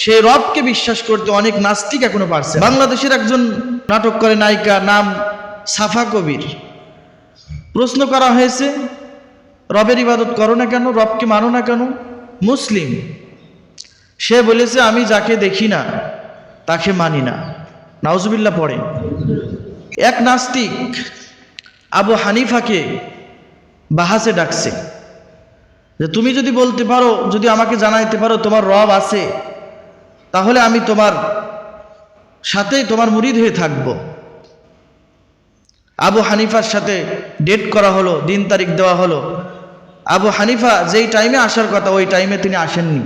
সেই রবকে বিশ্বাস করতে অনেক নাস্তিক এখনও পারছে। বাংলাদেশের একজন নাটক করে নায়িকা নাম সাফা কবির। প্রশ্ন করা হয়েছে, রবের ইবাদত করো না কেন, রবকে মানো না কেন? মুসলিম। সে বলেছে, আমি যাকে দেখি না, তাকে মানি না। নাউজুবিল্লাহ পড়ে এক নাস্তিক আবু হানিফাকে বাহাসে ডাকছে। যে, তুমি যদি বলতে পারো, যদি আমাকে জানাইতে পারো তোমার রব আছে তাহলে আমি তোমার সাথেই তোমার মুরিদ হয়ে থাকব। আবু হানিফার সাথে ডেট করা হলো, দিন তারিখ দেওয়া হলো। আবু হানিফা যেই টাইমে আসার কথা, ওই টাইমে তিনি আসেননি।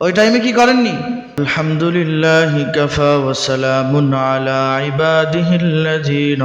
ওই টাইমে কি করেননি? আলহামদুলিল্লাহ কাফা ওয়াসালামুন আলা ইবাদিহিল্লাযীনা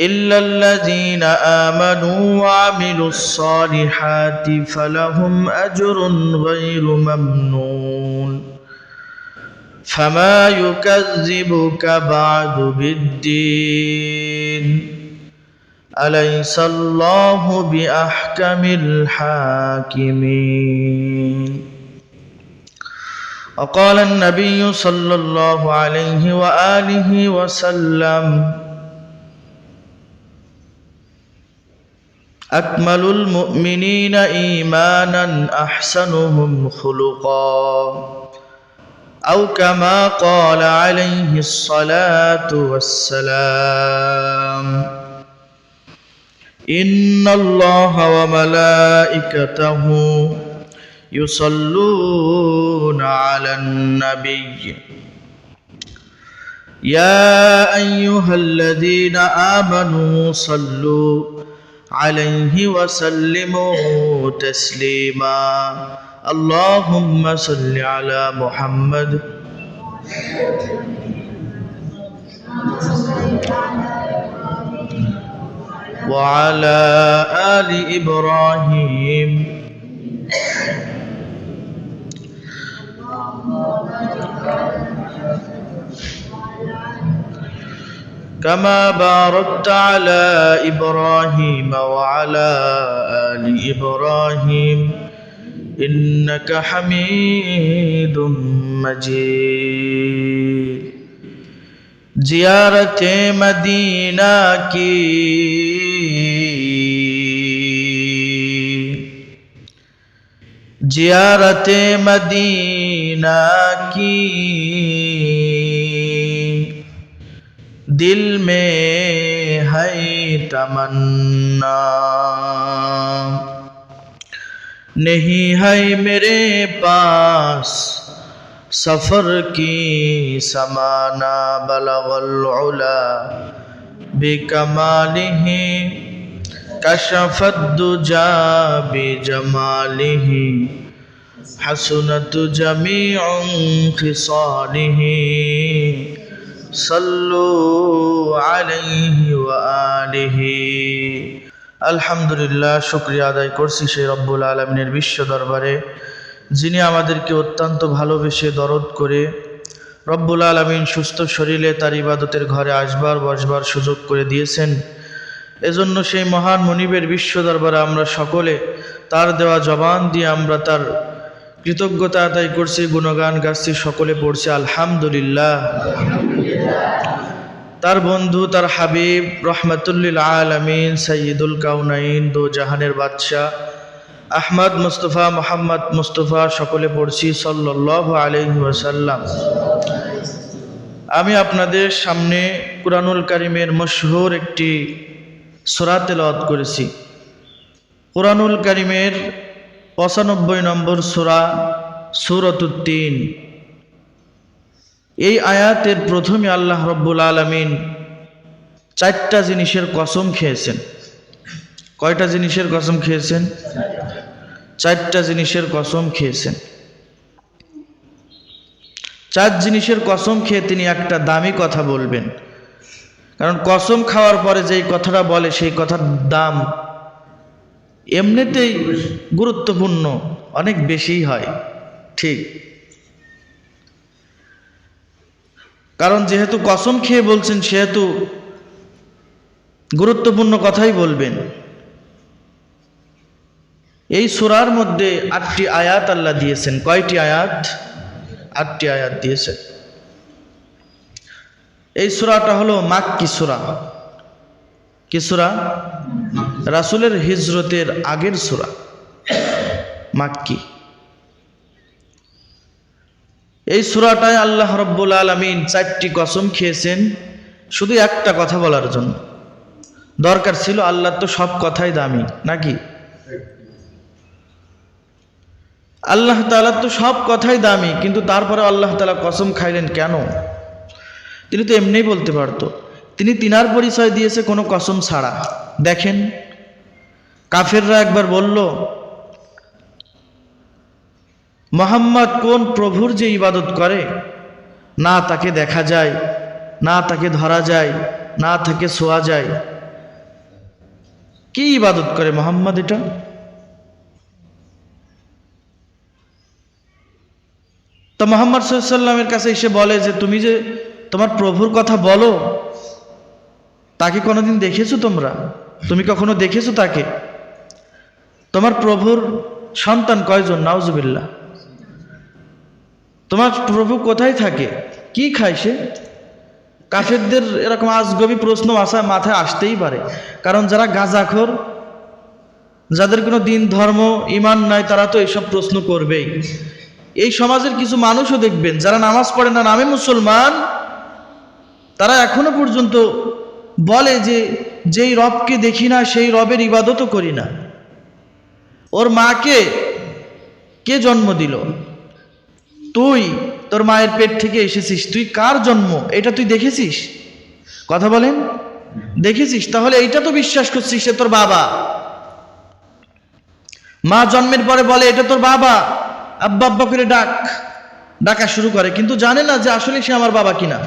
إلا الذين آمنوا وعملوا الصالحات فلهم أجر غير ممنون. فما يكذبك بعد بالدين. أليس الله بأحكم الحاكمين؟ وقال النبي صلى الله عليه وآله وسلم أكمل المؤمنين إيمانا أحسنهم خلقا. أو كما قال عليه الصلاة والسلام إن الله وملائكته يصلون على النبي. يا أيها الذين آمنوا صلوا عليه وسلموا تسليما. اللهم صل على محمد. وعلى آل إبراهيم. كما باركت على إبراهيم وعلى آل إبراهيم إنك حميد مجيد. زيارة مدينة کی زیارت مدینہ کی दिल में है तमन्ना। नहीं है मेरे पास सफ़र की समाना बलगुला बिकमालिह कशफत दुजा बिजमालिह हसनत जमीउ खिसालिह সাল্লু আলাইহি ওয়া আলহামদুলিল্লাহ, শুক্রিয়া আদায় করছি সেই রব্বুল আলমিনের বিশ্ব দরবারে, যিনি আমাদেরকে অত্যন্ত ভালোবেসে দরদ করে রব্বুল আলমিন সুস্থ শরীরে তার ইবাদতের ঘরে আসবার, বসবার সুযোগ করে দিয়েছেন। এজন্য সেই মহান মনিবের বিশ্ব দরবারে আমরা সকলে তার দেওয়া জবান দিয়ে আমরা তার কৃতজ্ঞতা আদায় করছি, গুণগান গাছছি সকলে পড়ছি, আলহামদুলিল্লাহ। তার বন্ধু, তার হাবিব, রহমতুল্লিল আলমিন সঈদুল কাউনাইন, দো জাহানের বাদশাহ, আহমদ মুস্তফা, মোহাম্মদ মুস্তফা, সকলে পড়ছি সাল্লাহ আলহি ওয়াসাল্লাম। আমি আপনাদের সামনে কুরআনুল কারিমের মশহুর একটি সোরা তেলাওয়াত করেছি। কোরআনুল করিমের পঁচানব্বই নম্বর সোরা সুরতুদ্দিন এই আয়াতের প্রথমে আল্লাহ রব্বুল আলমিন চারটা জিনিসের কসম খেয়েছেন। কয়টা জিনিসের কসম খেয়েছেন? চারটা জিনিসের কসম খেয়েছেন। চার জিনিসের কসম খেয়ে তিনি একটা দামি কথা বলবেন। কারণ কসম খাওয়ার পরে যেই কথাটা বলে, সেই কথার দাম এমনিতেই গুরুত্বপূর্ণ, অনেক বেশিই হয়। ঠিক। কারণ যেহেতু কসম খেয়ে বলছেন, সেহেতু গুরুত্বপূর্ণ কথাই বলবেন। এই সুরার মধ্যে আটটি আয়াত আল্লাহ দিয়েছেন। কয়টি আয়াত? আটটি আয়াত দিয়েছেন। এই সুরাটা হলো মাক্কি সুরা। কি সুরা? রাসুলের হিজরতের আগের সুরা। মাক্কি। এই সুরাটায় আল্লাহ রব্বুল আলমিন চারটি কসম খেয়েছেন, শুধু একটা কথা বলার জন্য। দরকার ছিল আল্লাহর তো সব কথাই দামি, নাকি? আল্লাহ তালার তো সব কথাই দামি, কিন্তু তারপরে আল্লাহ তালা কসম খাইলেন কেন? তিনি তো এমনিই বলতে পারতো, তিনি তিনার পরিচয় দিয়েছে কোনো কসম ছাড়া। দেখেন, কাফেররা একবার বলল মোহাম্মদ কোন প্রভুর যে ইবাদত করে? না তাকে দেখা যায়, না তাকে ধরা যায়, না তাকে শোয়া যায়। কি ইবাদত করে মোহাম্মদ এটা? তো মোহাম্মদ সাল্লামের কাছে এসে বলে যে, তুমি যে তোমার প্রভুর কথা বলো, তাকে কোনোদিন দেখেছ তোমরা? তুমি কখনো দেখেছ তাকে? তোমার প্রভুর সন্তান কয়জন? নাউজুবিল্লা তোমার প্রভু কোথায় থাকে? কি খায় সে? কাফেরদের এরকম আজগবি প্রশ্ন আসা মাথায় আসতেই পারে। কারণ যারা গাঁজাখোর, যাদের কোনো দিন, ধর্ম, ইমান নাই, তারা তো এইসব প্রশ্ন করবেই। এই সমাজের কিছু মানুষও দেখবেন, যারা নামাজ পড়ে না, নামে মুসলমান, তারা এখনও পর্যন্ত বলে যে, যেই রবকে দেখি না, সেই রবের ইবাদতও করি না। ওর মাকে কে জন্ম দিল? তুই তোর মায়ের পেট থেকে এসেছিস। তুই কার জন্ম? এটা তুই দেখেছিস? কথা বলেন? দেখেছিস? তাহলে এইটা তো বিশ্বাস করছিস সে তোর বাবা। মা জন্মের পরে বলে, এটা তোর বাবা। আব্বা আব্বা করে ডাক, ডাকা শুরু করে। কিন্তু জানে না যে আসলে সে আমার বাবা কিনা।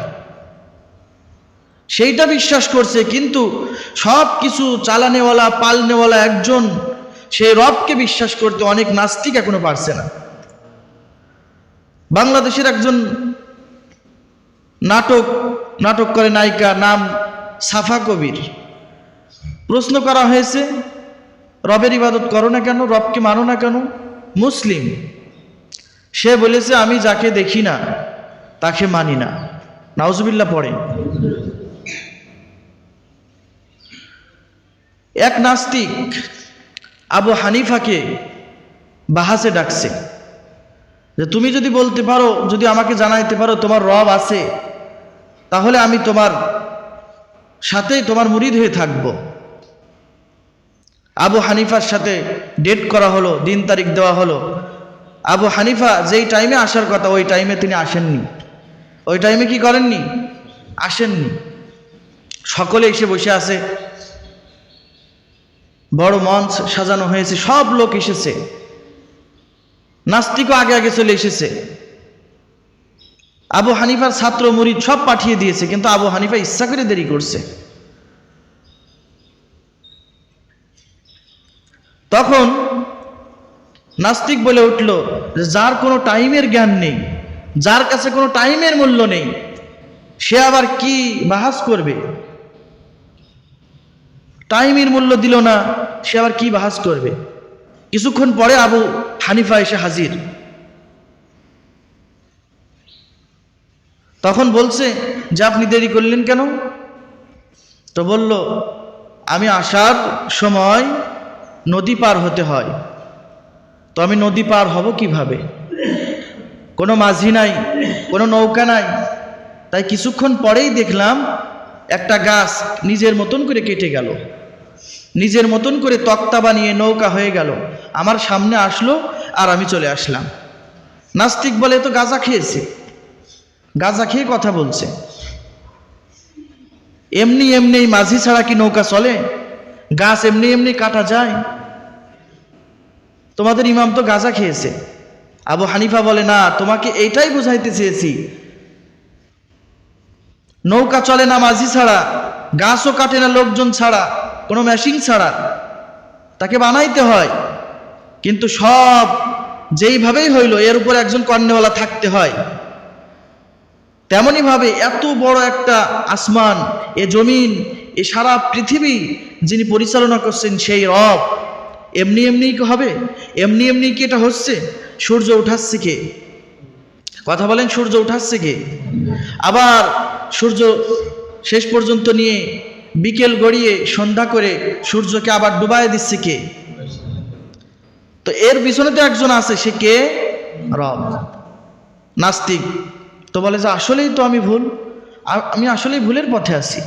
সেইটা বিশ্বাস করছে, কিন্তু সব কিছু চালানেওয়ালা, পালনেওয়ালা একজন সেই রবকে বিশ্বাস করতে অনেক নাস্তিক এখনও পারছে না। বাংলাদেশের একজন নাটক নাটক করে নায়িকা নাম সাফা কবির। প্রশ্ন করা হয়েছে, রবের ইবাদত করো না কেন, রবকে মানো না কেন? মুসলিম। সে বলেছে, আমি যাকে দেখি না, তাকে মানি না। নাউজুবিল্লা পড়ে এক নাস্তিক আবু হানিফাকে বাহাসে ডাকছে। যে তুমি যদি বলতে পারো, যদি আমাকে জানাইতে পারো তোমার রব আছে, তাহলে আমি তোমার সাথেই তোমার মুরিদ হয়ে থাকব। আবু হানিফার সাথে ডেট করা হলো, দিন তারিখ দেওয়া হলো। আবু হানিফা যেই টাইমে আসার কথা, ওই টাইমে তিনি আসেননি। ওই টাইমে কি করেননি? আসেননি। সকলে এসে বসে আছে। বড় মঞ্চ সাজানো হয়েছে, সব লোক এসেছে। নাস্তিকও আগে আগে চলে এসেছে। আবু হানিফার ছাত্র মুরিদ সব পাঠিয়ে দিয়েছে, কিন্তু আবু হানিফা ইচ্ছা করে দেরি করছে। তখন নাস্তিক বলে উঠল, যার কোনো টাইমের জ্ঞান নেই, যার কাছে কোনো টাইমের মূল্য নেই, সে আবার কি বাহাস করবে? টাইমের মূল্য দিল না, সে আবার কি বাহাস করবে? কিছুক্ষণ পরে আবু হানিফা এসে হাজির। তখন বলছে, যে আপনি দেরি করলেন কেন? তো বলল, আমি আসার সময় নদী পার হতে হয়। তো আমি নদী পার হব কীভাবে? কোনো মাঝি নাই, কোনো নৌকা নাই। তাই কিছুক্ষণ পরেই দেখলাম একটা গাছ নিজের মতন করে কেটে গেল। নিজের মতন করে তক্তা বানিয়ে নৌকা হয়ে গেল। আমার সামনে আসলো আর আমি চলে আসলাম। নাস্তিক বলে তো গাঁজা খেয়েছে। গাঁজা খেয়ে কথা বলছে। এমনি এমনি মাঝি ছাড়া কি নৌকা চলে? গাছ এমনি এমনি কাটা যায়। তোমাদের ইমাম তো গাঁজা খেয়েছে। আবু হানিফা বলে, না, তোমাকে এইটাই বুঝাইতে চেয়েছি। নৌকা চলে না মাঝি ছাড়া, গাছও কাটে না লোকজন ছাড়া। কোনো মেশিন ছাড়া তাকে বানাইতে হয়। কিন্তু সব যেইভাবেই হইল, এর উপর একজন কর্নেওয়ালা থাকতে হয়। তেমনইভাবে এত বড় একটা আসমান, এ জমিন, এ সারা পৃথিবী যিনি পরিচালনা করছেন সেই রব। এমনি এমনি কি হবে? এমনি এমনি কি এটা হচ্ছে? সূর্য উঠাচ্ছে কে? কথা বলেন, সূর্য উঠাচ্ছে কে? আবার সূর্য শেষ পর্যন্ত নিয়ে বিকেল গড়িয়ে সন্ধ্যা করে সূর্যকে আবার ডুবাই দিচ্ছে কে? তো এর পিছনে তো একজন আছে, সে কে? রব। নাস্তিক। তো বলে যে আসলেই তো আমি ভুল। আমি আসলেই ভুলের পথে আছি।